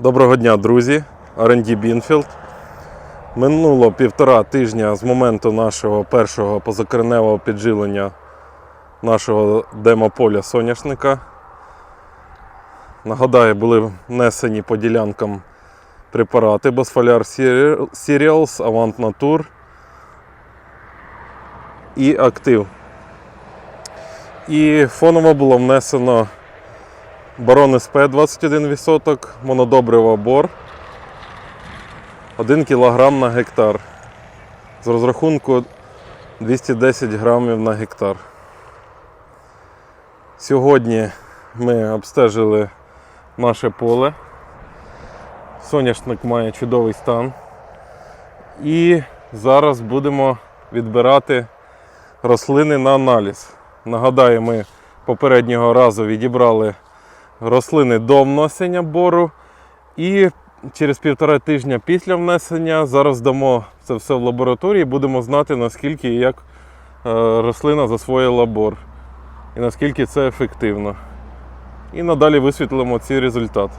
Доброго дня, друзі! R&D Бінфілд. Минуло півтора тижня з моменту нашого першого позакореневого підживлення нашого демополя соняшника. Нагадаю, були внесені по ділянкам препарати Bosfoliar Cereals, Avant Natur і Актив. І фоново було внесено Барон СП 21%, монодобриво бор 1 кг на гектар. З розрахунку 210 грамів на гектар. Сьогодні ми обстежили наше поле. Соняшник має чудовий стан. І зараз будемо відбирати рослини на аналіз. Нагадаю, ми попереднього разу відібрали рослини до внесення бору. І через півтора тижня після внесення зараз дамо це все в лабораторії, будемо знати, наскільки і як е, рослина засвоїла бор і наскільки це ефективно. І надалі висвітлимо ці результати.